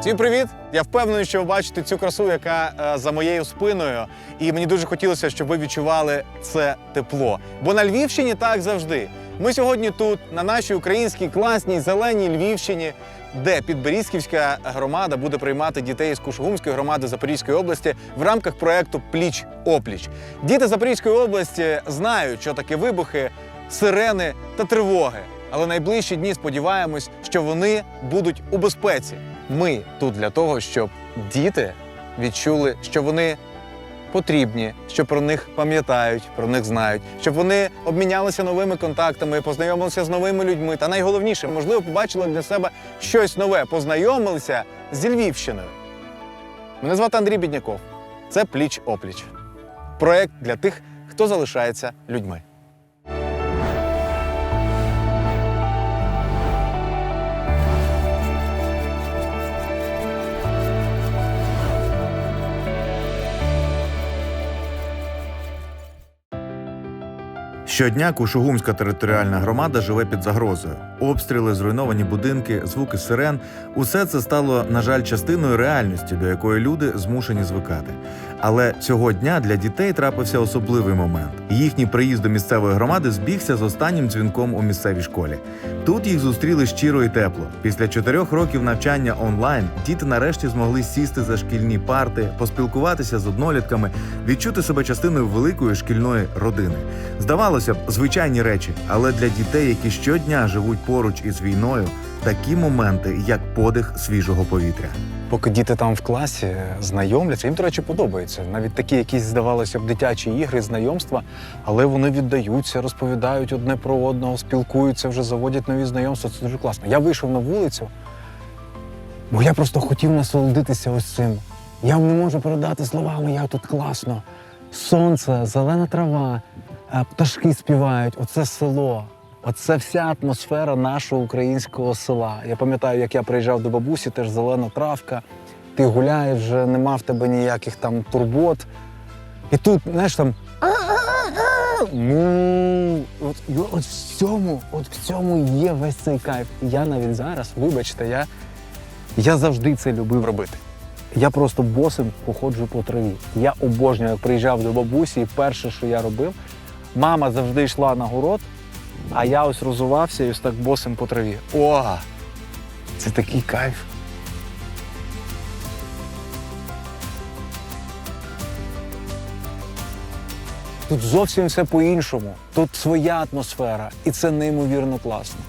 Всім привіт! Я впевнений, що ви бачите цю красу, яка е, за моєю спиною. І мені дуже хотілося, щоб ви відчували це тепло. Бо на Львівщині так завжди. Ми сьогодні тут, на нашій українській класній зеленій Львівщині, де Підберізьківська громада буде приймати дітей з Кушугумської громади Запорізької області в рамках проекту Пліч опліч. Діти Запорізької області знають, що таке вибухи, сирени та тривоги. Але найближчі дні сподіваємось, що вони будуть у безпеці. Ми тут для того, щоб діти відчули, що вони потрібні, що про них пам'ятають, про них знають, щоб вони обмінялися новими контактами, познайомилися з новими людьми. Та найголовніше, можливо, побачили для себе щось нове, познайомилися зі Львівщиною. Мене звати Андрій Бідняков. Це пліч опліч. Проект для тих, хто залишається людьми. Щодня Кушугумська територіальна громада живе під загрозою. Обстріли, зруйновані будинки, звуки сирен усе це стало, на жаль, частиною реальності, до якої люди змушені звикати. Але цього дня для дітей трапився особливий момент. Їхній приїзд до місцевої громади збігся з останнім дзвінком у місцевій школі. Тут їх зустріли щиро і тепло. Після чотирьох років навчання онлайн діти нарешті змогли сісти за шкільні парти, поспілкуватися з однолітками, відчути себе частиною великої шкільної родини. Здавалося б, звичайні речі, але для дітей, які щодня живуть поруч із війною, такі моменти, як подих свіжого повітря. Поки діти там в класі знайомляться, їм, до речі, подобається. Навіть такі якісь, здавалося б, дитячі ігри, знайомства, але вони віддаються, розповідають одне про одного, спілкуються, вже заводять нові знайомства. Це дуже класно. Я вийшов на вулицю, бо я просто хотів насолодитися ось цим. Я не можу передати словами, як тут класно. Сонце, зелена трава, пташки співають, оце село. Оце вся атмосфера нашого українського села. Я пам'ятаю, як я приїжджав до бабусі, теж зелена травка. Ти гуляєш, вже нема в тебе ніяких там турбот. І тут, знаєш, там. От, от в цьому, от в цьому є весь цей кайф. Я навіть зараз, вибачте, я, я завжди це любив робити. Я просто босим походжу по траві. Я обожнюю, як приїжджав до бабусі, і перше, що я робив, мама завжди йшла на город, а я ось розувався і ось так босим по траві. О! Це такий кайф. Тут зовсім все по-іншому. Тут своя атмосфера, і це неймовірно класно.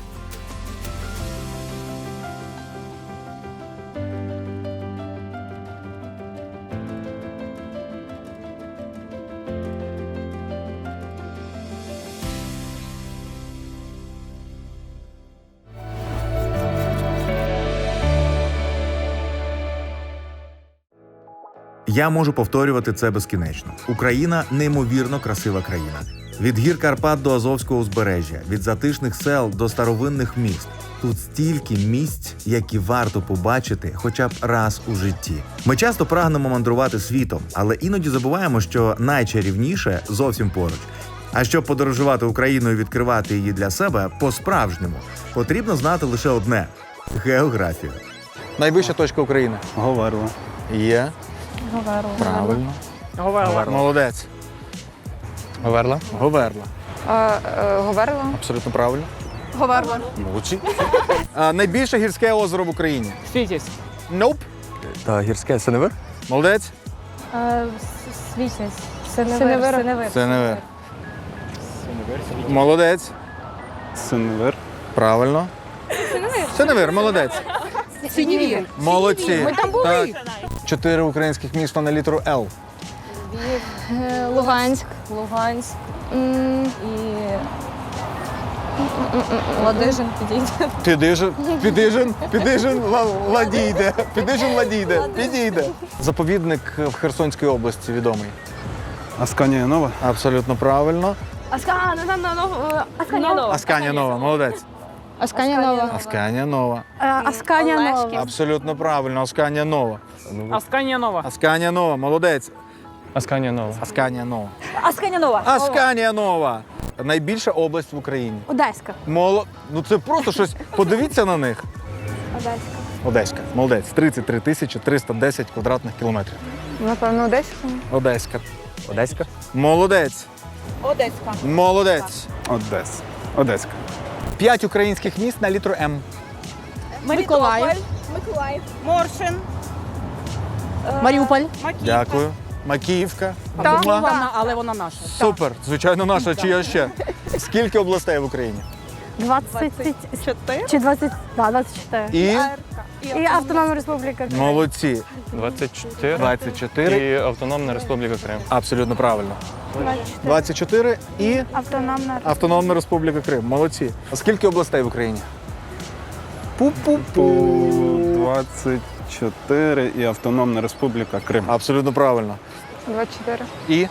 Я можу повторювати це безкінечно. Україна неймовірно красива країна. Від гір Карпат до Азовського узбережжя, від затишних сел до старовинних міст. Тут стільки місць, які варто побачити хоча б раз у житті. Ми часто прагнемо мандрувати світом, але іноді забуваємо, що найчарівніше зовсім поруч. А щоб подорожувати Україною і відкривати її для себе по-справжньому, потрібно знати лише одне географію. Найвища точка України. Говерла. Є. Говерла. Правильно. Говерла. Молодець. Говерла. Говерла. А, е, Говерла. Абсолютно правильно. Говерла. Молодці. А, найбільше гірське озеро в Україні. Світість. Nope. Та гірське синевир? Молодець. Свічність. Синевир. Синевир. Це не ви. Молодець. Синевир. Правильно. Синевир, молодець. Синевір. Молодці. Ми там були. Так. Чотири українських міста на літеру Л. Е, Луганськ. Луганськ. М, І... Ладижин підійде. Підижин, підижин, підижин, ла- ладійде, підижин, ладійде, підійде. Заповідник в Херсонській області відомий. Асканія нова. Абсолютно правильно. Асканія Нова. Асканія Нова, молодець. Асканія Нова. Асканія Нова. Асканія Нова. Абсолютно правильно. Асканія Нова. Асканія нова. Асканія Нова, молодець. Асканія нова. Асканія Нова. Асканя Нова. Асканія Нова. Найбільша область в Україні. Одеська. Моло... Ну це просто щось. Подивіться на них. Одеська. Одеська. Молодець. 33 тисячі 310 квадратних кілометрів. Напевно, Одеська. Одеська. Одеська. Молодець. Одеська. Молодець. Одес. Одеська. П'ять українських міст на літру М. Миколаїв. Миколаїв. Моршин. Маріуполь. Макіївка. Дякую. Макіївка. Так, так. але вона наша. Супер. Звичайно, наша. Чи я ще? Скільки областей в Україні? 24 чи 20, да, 24. І І Автономна Республіка Крим. молодці. 24. 24. І Автономна Республіка Крим. Абсолютно правильно. 24 і Автономна Автономна Республіка Крим. Молодці. А скільки областей в Україні? Пу-пу-пу. 24 і Автономна Республіка Крим. Абсолютно правильно. 24. І?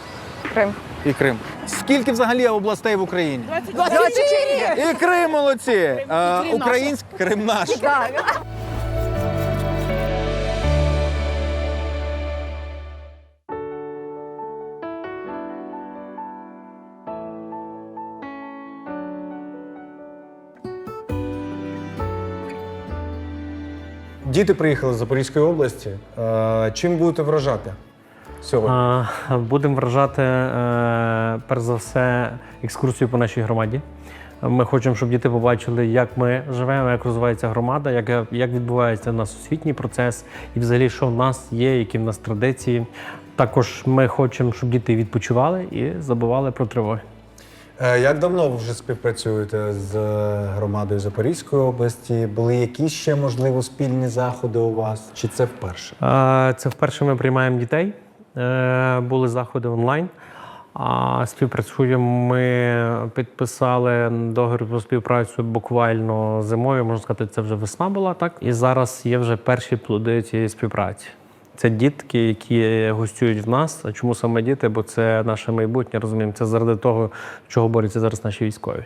Крим. І Крим. Скільки взагалі областей в Україні? 24! І Крим молодці! Е, Українськ... Крим наш. Діти приїхали з Запорізької області. Е, Чим будете вражати сьогодні? Будемо вражати е, перш за все екскурсію по нашій громаді. Ми хочемо, щоб діти побачили, як ми живемо, як розвивається громада, як, як відбувається у нас освітній процес, і взагалі, що в нас є, які в нас традиції. Також ми хочемо, щоб діти відпочивали і забували про тривоги. Е, Як давно ви вже співпрацюєте з е, громадою Запорізької області? Були якісь ще можливо спільні заходи у вас? Чи це вперше? Це вперше ми приймаємо дітей. Е, Були заходи онлайн. А співпрацюємо. Ми підписали договір про співпрацю буквально зимою. Можна сказати, це вже весна була, так? І зараз є вже перші плоди цієї співпраці. Це дітки, які гостюють в нас. А чому саме діти? Бо це наше майбутнє, розуміємо. Це заради того, чого борються зараз наші військові.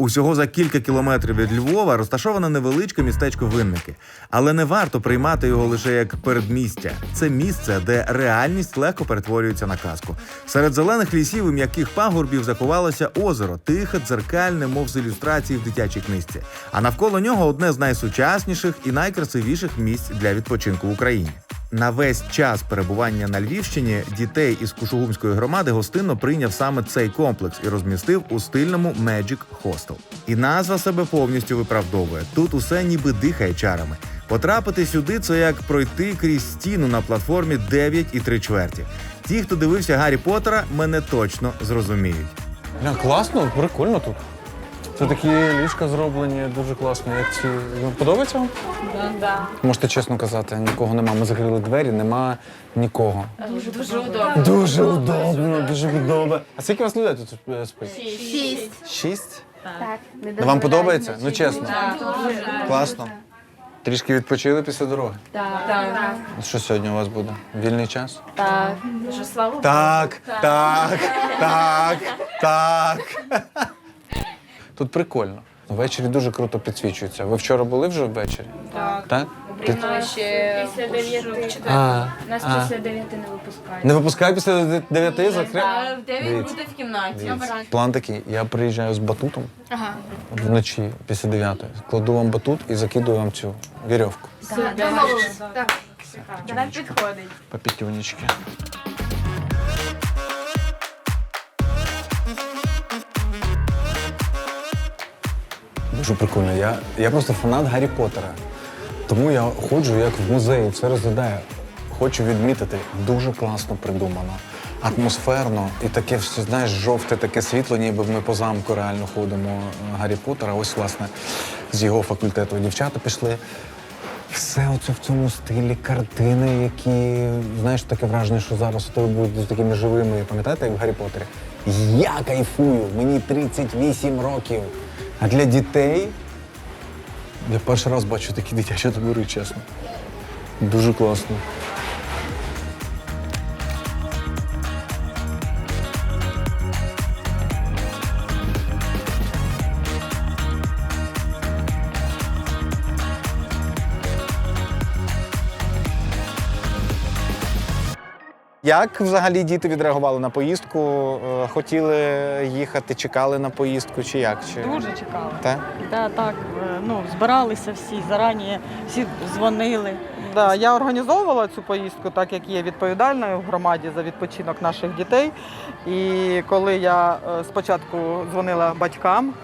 Усього за кілька кілометрів від Львова розташоване невеличке містечко Винники, але не варто приймати його лише як передмістя. Це місце, де реальність легко перетворюється на казку. Серед зелених лісів і м'яких пагорбів заховалося озеро, тихе, дзеркальне, мов з ілюстрації в дитячій книжці. А навколо нього одне з найсучасніших і найкрасивіших місць для відпочинку в Україні. На весь час перебування на Львівщині дітей із Кушугумської громади гостинно прийняв саме цей комплекс і розмістив у стильному Magic Hostel. І назва себе повністю виправдовує. Тут усе ніби дихає чарами. Потрапити сюди це як пройти крізь стіну на платформі 9 і 3 чверті. Ті, хто дивився Гаррі Поттера, мене точно зрозуміють. Бля, класно, прикольно тут. Це такі ліжка зроблені, дуже класно. Як ці. Ну, Подобається вам? Да. Можете чесно казати, нікого нема. Ми закрили двері, нема нікого. Дуже дуже удобно. Дуже удобно, дуже удобно. А скільки у вас людей тут е, спить? Шість. Шість? Так. Ну, вам подобається? Ну чесно. Класно. Трішки відпочили після дороги. Так. Що сьогодні у вас буде? Вільний час? Так. Дуже слава. Так, так, так, так. Тут прикольно. Ввечері дуже круто підсвічується. Ви вчора були вже ввечері? Так. Так? Ти- Ще після дев'яти. А, Нас а. після дев'яти не випускають. Не випускаю після дев'яти закрив? А в дев'ять Дивіться. буде в кімнаті. Дивіться, План такий: я приїжджаю з батутом вночі після дев'ятої, кладу вам батут і закидую вам цю вірьовку. Нам підходить. По п'ятюнічки. Дуже прикольно. Я, я просто фанат Гаррі Поттера. Тому я ходжу як в музеї, все розглядаю. Хочу відмітити, дуже класно придумано. Атмосферно і таке все, знаєш, жовте таке світло, ніби ми по замку реально ходимо е, Гаррі Поттера. Ось, власне, з його факультету дівчата пішли. Все оце в цьому стилі, картини, які, знаєш, таке враження, що зараз тебе будуть такими живими. Пам'ятаєте, як в Гаррі Поттері? Я кайфую, мені 38 років. А для дітей я перший раз бачу такі дитячі табори, чесно. Дуже класно. Як взагалі діти відреагували на поїздку? Е, Хотіли їхати, чекали на поїздку чи як? Чи... Дуже чекали. Так? Да, так, е, ну, збиралися всі зарані, всі дзвонили. Да, я організовувала цю поїздку, так як є відповідальною в громаді за відпочинок наших дітей. І коли я е, спочатку дзвонила батькам,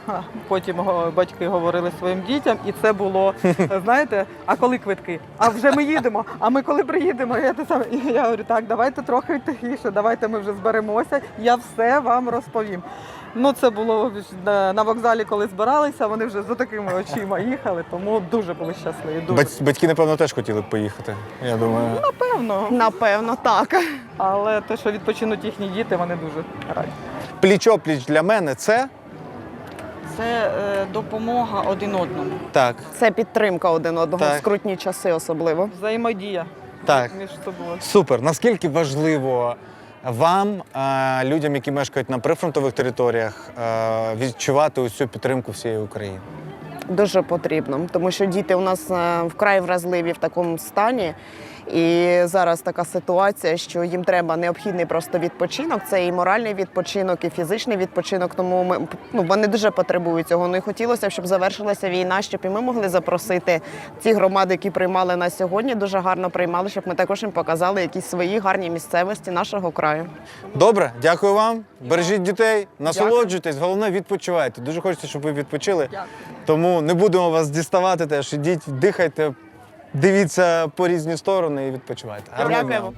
потім батьки говорили своїм дітям, і це було, е, знаєте, а коли квитки? А вже ми їдемо. А ми коли приїдемо? Я те саме. Я говорю, так, давайте трохи тихіше, давайте ми вже зберемося. Я все вам розповім. Ну, це було на вокзалі, коли збиралися. Вони вже з такими очима їхали, тому дуже були щасливі. Дуже Батьки, напевно, теж хотіли б поїхати. Я думаю. Напевно. Напевно, так. Але те, що відпочинуть їхні діти, вони дуже раді. Пліч-опліч для мене це Це е, допомога один одному. так. Це підтримка один одного Так. в скрутні часи, особливо. Взаємодія Так. між собою. Супер. Наскільки важливо вам, е, людям, які мешкають на прифронтових територіях, е, відчувати цю підтримку всієї України? Дуже потрібно, тому що діти у нас е, вкрай вразливі в такому стані. І зараз така ситуація, що їм треба необхідний просто відпочинок. Це і моральний відпочинок, і фізичний відпочинок. Тому ми ну вони дуже потребують цього. Ну і хотілося б, щоб завершилася війна, щоб і ми могли запросити ті громади, які приймали нас сьогодні, дуже гарно приймали, щоб ми також їм показали якісь свої гарні місцевості нашого краю. Добре, дякую вам. Бережіть дітей, насолоджуйтесь, головне відпочивайте. Дуже хочеться, щоб ви відпочили. Тому не будемо вас діставати теж. Ідіть, дихайте, дивіться по різні сторони і відпочивайте. Гарного дня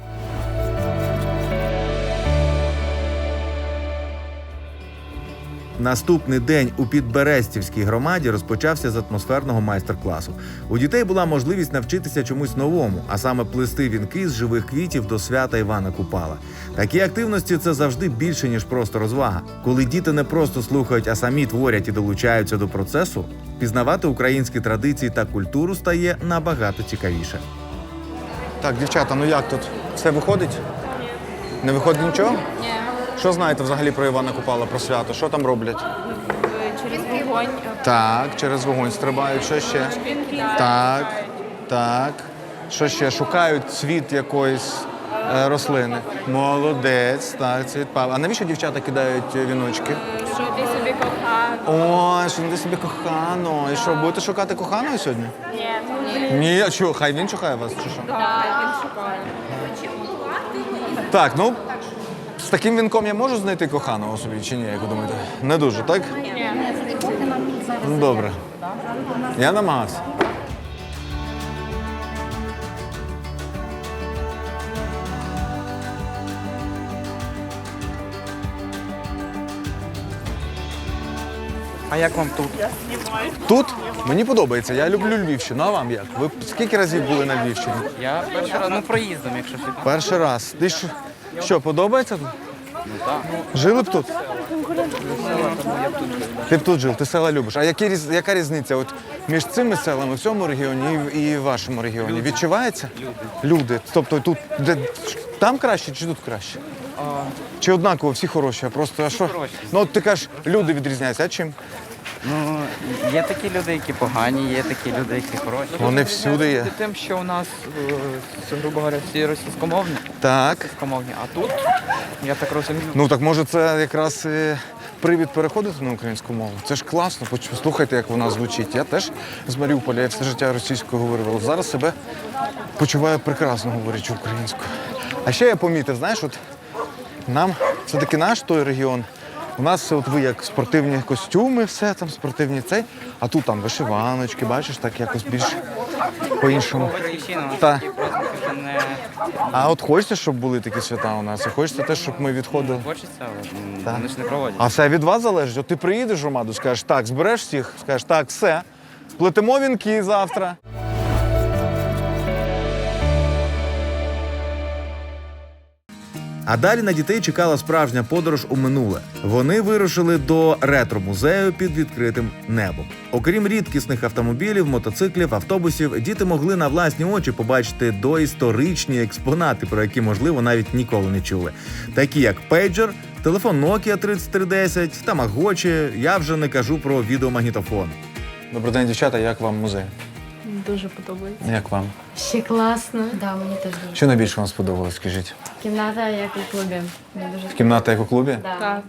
Наступний день у Підберестівській громаді розпочався з атмосферного майстер-класу. У дітей була можливість навчитися чомусь новому, а саме плести вінки з живих квітів до свята Івана Купала. Такі активності це завжди більше ніж просто розвага. Коли діти не просто слухають, а самі творять і долучаються до процесу, пізнавати українські традиції та культуру стає набагато цікавіше. Так, дівчата, ну як тут? Все виходить? Не виходить нічого? Ні. Що знаєте взагалі про Івана Купала, про свято? Що там роблять? Через вогонь. Так, через вогонь стрибають. Що ще? Так, так. Що ще? Шукають цвіт якоїсь е, рослини. Молодець, так, цвіт пав. А навіщо дівчата кидають е, віночки? Що ти собі кохав? Ой, що ти собі кохано. І що, будете шукати коханого сьогодні? Ні. Ні, а що, хай він шукає вас, чи що? Так, він шукає. Так, ну. З таким вінком я можу знайти коханого собі чи ні, як ви думаєте? Не дуже, так? Ну, добре. Я намагався. А як вам тут? Тут мені подобається. Я люблю Львівщину. А вам як? Ви скільки разів були на Львівщині? Я перший раз, ну проїздом, якщо що. Перший раз. Ти що, що подобається тут? Жили б тут? Ти б тут жив, ти села любиш. А які, різ- яка різниця от між цими селами в цьому регіоні і в, і в вашому регіоні? Відчувається? Люди. Люди. Тобто тут де, там краще чи тут краще? Чи однаково всі хороші, а просто а що? Ну от ти кажеш, люди відрізняються, а чим? Ну, є такі люди, які погані, є такі люди, які хороші. Вони всюди є. Тим, що у нас, е, грубо говоря, всі російськомовні, Так. російськомовні, а тут, я так розумію, Ну так може це якраз е, привід переходити на українську мову. Це ж класно. Поч- Послухайте, як вона звучить. Я теж з Маріуполя, я все життя російською говорив. але Зараз себе почуваю прекрасно говорячи українською. А ще я помітив, знаєш, от нам все-таки наш той регіон. У нас от ви як спортивні костюми, все там спортивні цей, а тут там вишиваночки, бачиш, так якось більш по-іншому. не А от хочеться, щоб були такі свята у нас, і хочеться теж, щоб ми відходили. хочеться, але вони ж не проводять. А все від вас залежить. От ти приїдеш в громаду, скажеш, так, збереш всіх, скажеш, так, все. Плетемо вінки завтра. А далі на дітей чекала справжня подорож у минуле. Вони вирушили до ретро-музею під відкритим небом. Окрім рідкісних автомобілів, мотоциклів, автобусів, діти могли на власні очі побачити доісторичні експонати, про які, можливо, навіть ніколи не чули. Такі як пейджер, телефон Nokia 3310, тамагочі. Я вже не кажу про відеомагнітофон. Добрий день, дівчата, як вам музей? Дуже подобається. Як вам? Ще класно. Да, мені теж дуже. Що найбільше вам сподобалось, скажіть? Кімната як у клубі. Мені дуже Кімната як у клубі? Так.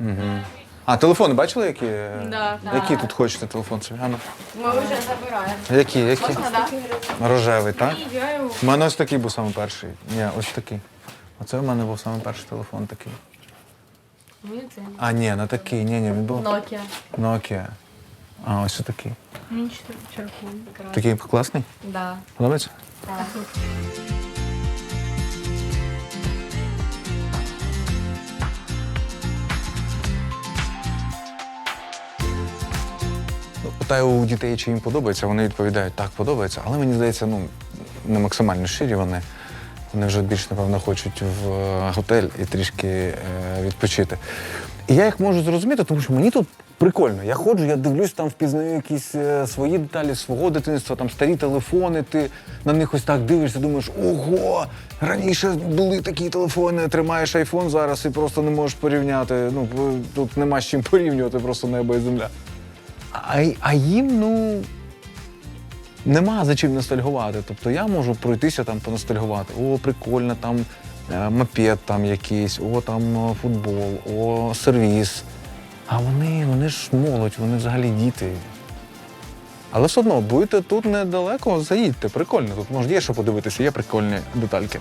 Угу. А телефони бачили, які? Да. Які тут хочете телефон собі? Ану. Ми вже забираємо. Які? Які? Можна, так? Рожевий, так? У мене ось такий був саме перший. Ні, ось такий. Оце у мене був саме перший телефон такий. Мені це. А, ні, не такий. Ні, ні, він був Nokia. Nokia. А, ось такий. Мені червоний. Такий класний? Да. Подобається? Так. Ну, Питаю у дітей, чи їм подобається, вони відповідають, так, подобається, але мені здається, ну, не максимально щирі вони. Вони вже більш, напевно, хочуть в е, готель і трішки е, відпочити. І я їх можу зрозуміти, тому що мені тут прикольно. Я ходжу, я дивлюсь, там впізнаю якісь е, свої деталі свого дитинства, там старі телефони, ти на них ось так дивишся, думаєш, ого, раніше були такі телефони, тримаєш айфон зараз і просто не можеш порівняти. Ну, тут нема з чим порівнювати, просто небо і земля. А, а їм, ну. Нема за чим ностальгувати. Тобто я можу пройтися там поностальгувати. О, прикольно, там е, мопед там якийсь, о, там е, футбол, о, сервіс. А вони, вони ж молодь, вони взагалі діти. Але все одно, будете тут недалеко, заїдьте, прикольно. Тут може є що подивитися, є прикольні детальки.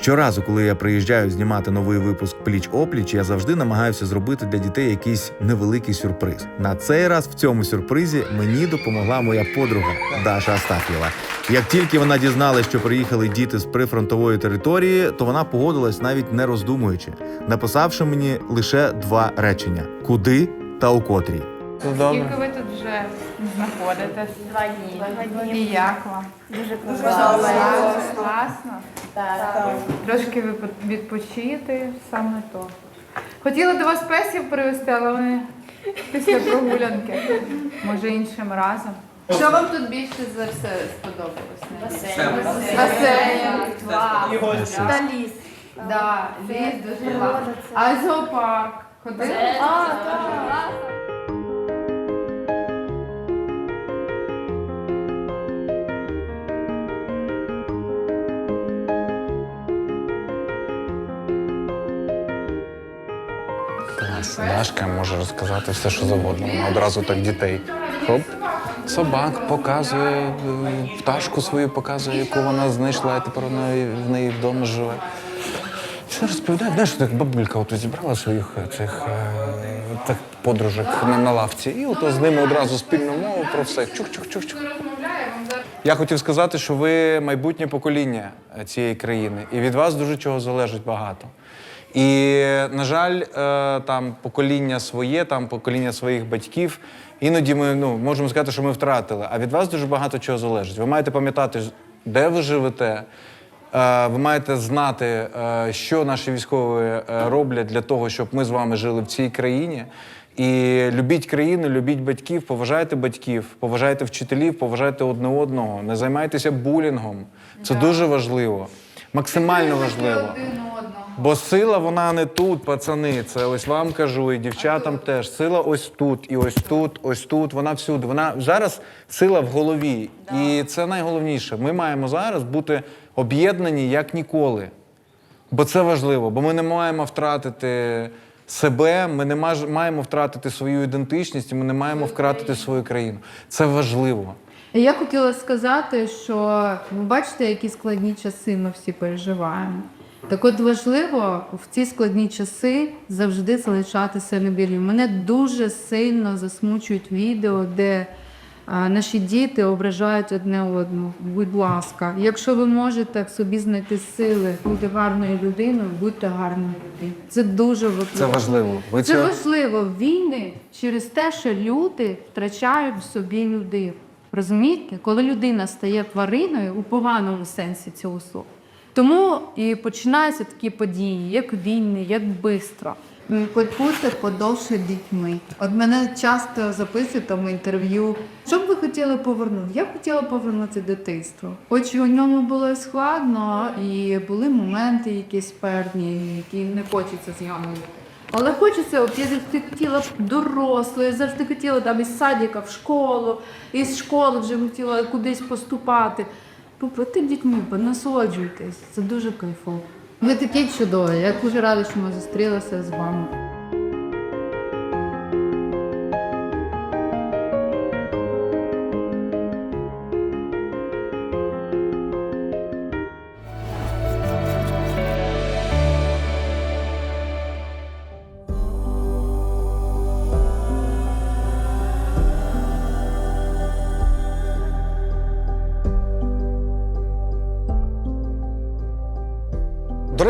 Щоразу, коли я приїжджаю знімати новий випуск пліч опліч, я завжди намагаюся зробити для дітей якийсь невеликий сюрприз. На цей раз в цьому сюрпризі мені допомогла моя подруга Даша Астаф'єва. Як тільки вона дізналась, що приїхали діти з прифронтової території, то вона погодилась навіть не роздумуючи, написавши мені лише два речення: куди та у котрій. Скільки ви тут вже знаходитесь? Два дні. І як вам? Дуже класно. Так. Трошки відпочити, саме то. Хотіла до вас песів привезти, але вони після прогулянки. Може іншим разом. Що вам тут більше за все сподобалось? Басейн. Басейн. Та ліс. Да, ліс дуже класно. А зоопарк? Ходили? А, так. Дашка може розказати все, що завгодно. Вона одразу так дітей. Хоп. Собак показує, пташку свою показує, яку вона знайшла, і тепер вона в неї вдома живе. Все розповідає, знаєш, так бабулька от зібрала своїх цих е, так, подружок на, на лавці, і от з ними одразу спільну мову про все. Чух-чух-чух-чух. Я хотів сказати, що ви майбутнє покоління цієї країни, і від вас дуже чого залежить багато. І, на жаль, е, там покоління своє, там покоління своїх батьків. Іноді ми ну, можемо сказати, що ми втратили. А від вас дуже багато чого залежить. Ви маєте пам'ятати, де ви живете. Е, Ви маєте знати, е, що наші військові роблять для того, щоб ми з вами жили в цій країні. І любіть країну, любіть батьків, поважайте батьків, поважайте вчителів, поважайте одне одного, не займайтеся булінгом. Це дуже важливо, максимально важливо. Бо сила вона не тут, пацани. Це ось вам кажу, і дівчатам теж. Сила ось тут, і ось тут, ось тут. Вона всюди. Вона зараз сила в голові. І це найголовніше. Ми маємо зараз бути об'єднані як ніколи. Бо це важливо, бо ми не маємо втратити себе, ми не маємо втратити свою ідентичність, і ми не маємо втратити свою країну. Це важливо. Я хотіла сказати, що ви бачите, які складні часи ми всі переживаємо. Так от важливо в ці складні часи завжди залишатися невірним. Мене дуже сильно засмучують відео, де наші діти ображають одне одного. Будь ласка, якщо ви можете в собі знайти сили бути гарною людиною, будьте гарною людиною. Це дуже важливо. Це важливо. Ви Це важливо війни через те, що люди втрачають в собі людину. Розумієте? Коли людина стає твариною у поганому сенсі цього слова, Тому і починаються такі події, як війни, як бистро. Побути подовше дітьми. От мене часто записують там інтерв'ю. Що б ви хотіли повернути? Я б хотіла повернути дитинство. Хоч у ньому було складно, і були моменти якісь певні, які не хочеться згадувати. Але хочеться, от я завжди хотіла дорослою, завжди хотіла там із садика в школу, із школи вже хотіла кудись поступати. Побути дітьми, понасолоджуйтесь, це дуже кайфово. Ви такі чудові, я дуже рада, що ми зустрілися з вами.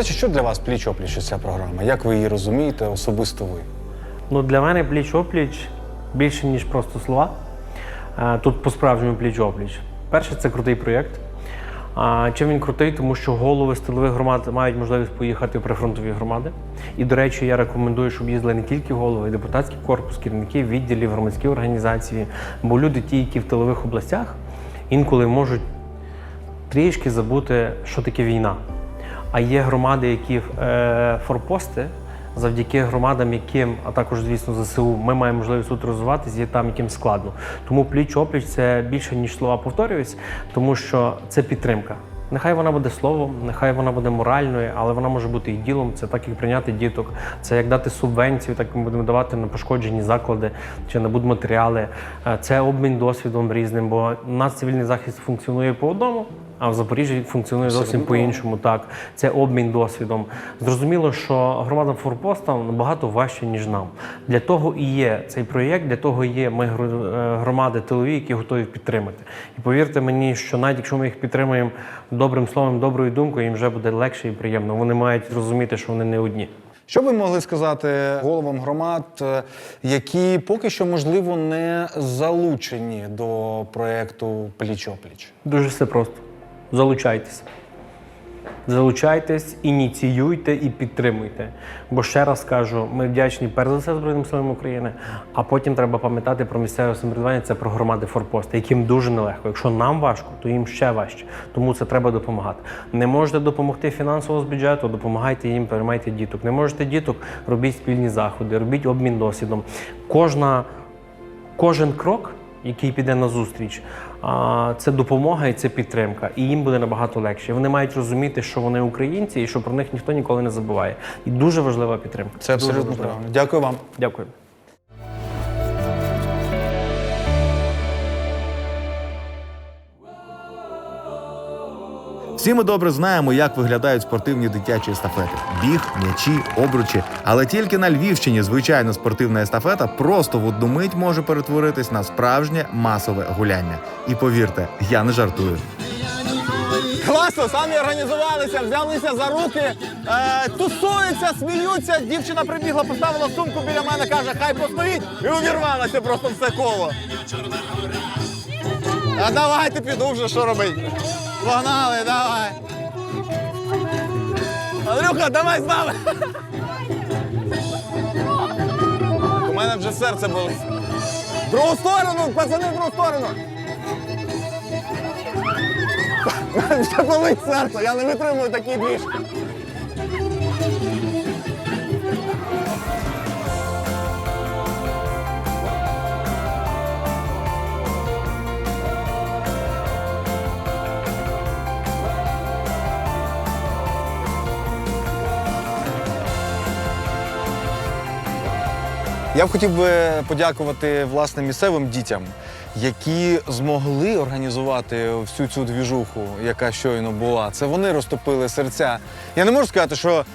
Речі, що для вас пліч-опліч ця програма? Як ви її розумієте, особисто ви? Ну, для мене пліч-опліч більше, ніж просто слова. Е, Тут по-справжньому пліч-опліч. Перше, це крутий проєкт. Чим він крутий? Тому що голови стилових громад мають можливість поїхати в прифронтові громади. І, до речі, я рекомендую, щоб їздили не тільки голови, і депутатський корпус, керівники відділів, громадські організації. Бо люди, ті, які в тилових областях, інколи можуть трішки забути, що таке війна. А є громади, які е, форпости, завдяки громадам, яким, а також, звісно, ЗСУ, ми маємо можливість тут розвиватися, є там, яким складно. Тому пліч-опліч це більше, ніж слова повторююсь, тому що це підтримка. Нехай вона буде словом, нехай вона буде моральною, але вона може бути і ділом. Це так, як прийняти діток, це як дати субвенцію, так ми будемо давати на пошкоджені заклади чи на будматеріали. Е, Це обмін досвідом різним, бо у нас цивільний захист функціонує по одному, а в Запоріжжі функціонує зовсім по-іншому. Так, це обмін досвідом. Зрозуміло, що громадам форпостам набагато важче, ніж нам. Для того і є цей проєкт, для того і є ми е, громади тилові, які готові підтримати. І повірте мені, що навіть якщо ми їх підтримуємо добрим словом, доброю думкою, їм вже буде легше і приємно. Вони мають розуміти, що вони не одні. Що ви могли сказати головам громад, е, які поки що, можливо, не залучені до проєкту пліч-опліч? Дуже все просто. Залучайтеся. Залучайтесь, ініціюйте і підтримуйте. Бо ще раз кажу, ми вдячні перш за все Збройним силам України, а потім треба пам'ятати про місцеве самоврядування, це про громади форпости, яким дуже нелегко. Якщо нам важко, то їм ще важче. Тому це треба допомагати. Не можете допомогти фінансово з бюджету, допомагайте їм, приймайте діток. Не можете діток, робіть спільні заходи, робіть обмін досвідом. Кожна кожен крок, який піде на зустріч, це допомога і це підтримка. І їм буде набагато легше. Вони мають розуміти, що вони українці і що про них ніхто ніколи не забуває. І дуже важлива підтримка. Це Дуже абсолютно правильно. Дякую вам. Дякую. Всі ми добре знаємо, як виглядають спортивні дитячі естафети: біг, м'ячі, обручі. Але тільки на Львівщині звичайна спортивна естафета просто в одну мить може перетворитись на справжнє масове гуляння. І повірте, я не жартую. Класно, самі організувалися, взялися за руки, е, тусуються, сміються. Дівчина прибігла, поставила сумку біля мене, каже, хай постоїть, і увірвалася просто в це коло. А давайте піду вже, що робити. Погнали, давай. Андрюха, давай з нами. У мене вже серце було. Другу сторону, пацани, в другу сторону. Вже серце, я не витримую такий двіж. Я б хотів би подякувати власне місцевим дітям, які змогли організувати всю цю двіжуху, яка щойно була. Це вони розтопили серця. Я не можу сказати, що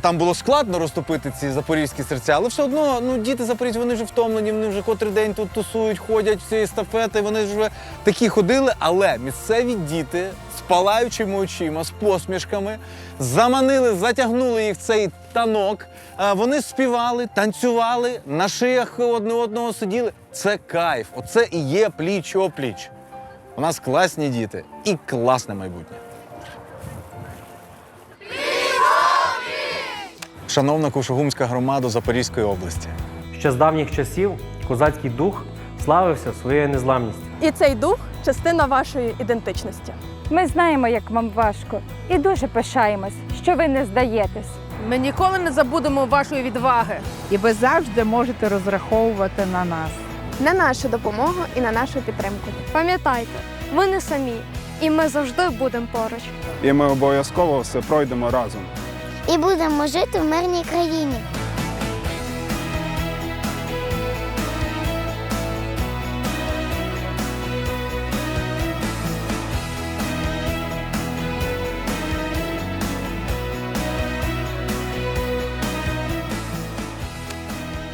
там було складно розтопити ці запорізькі серця, але все одно ну, діти запорізькі, вони вже втомлені, вони вже котрий день тут тусують, ходять в ці естафети, вони ж вже такі ходили. Але місцеві діти з палаючими очима, з посмішками, заманили, затягнули їх в цей танок. Вони співали, танцювали, на шиях одне одного сиділи. Це кайф. Оце і є пліч-опліч. У нас класні діти і класне майбутнє. Шановна Кушугумська громада Запорізької області. Ще з давніх часів козацький дух славився своєю незламністю. І цей дух частина вашої ідентичності. Ми знаємо, як вам важко, і дуже пишаємось, що ви не здаєтесь. Ми ніколи не забудемо вашої відваги. І ви завжди можете розраховувати на нас. На нашу допомогу і на нашу підтримку. Пам'ятайте, ви не самі, і ми завжди будемо поруч. І ми обов'язково все пройдемо разом. І будемо жити в мирній країні.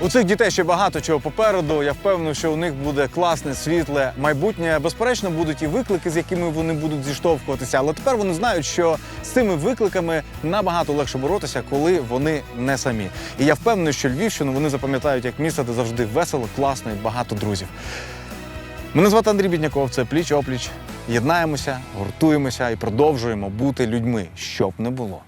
У цих дітей ще багато чого попереду. Я впевнений, що у них буде класне, світле майбутнє. Безперечно, будуть і виклики, з якими вони будуть зіштовхуватися. Але тепер вони знають, що з цими викликами набагато легше боротися, коли вони не самі. І я впевнений, що Львівщину вони запам'ятають як місце, де завжди весело, класно і багато друзів. Мене звати Андрій Бідняков, це пліч опліч. Єднаємося, гуртуємося і продовжуємо бути людьми, щоб не було.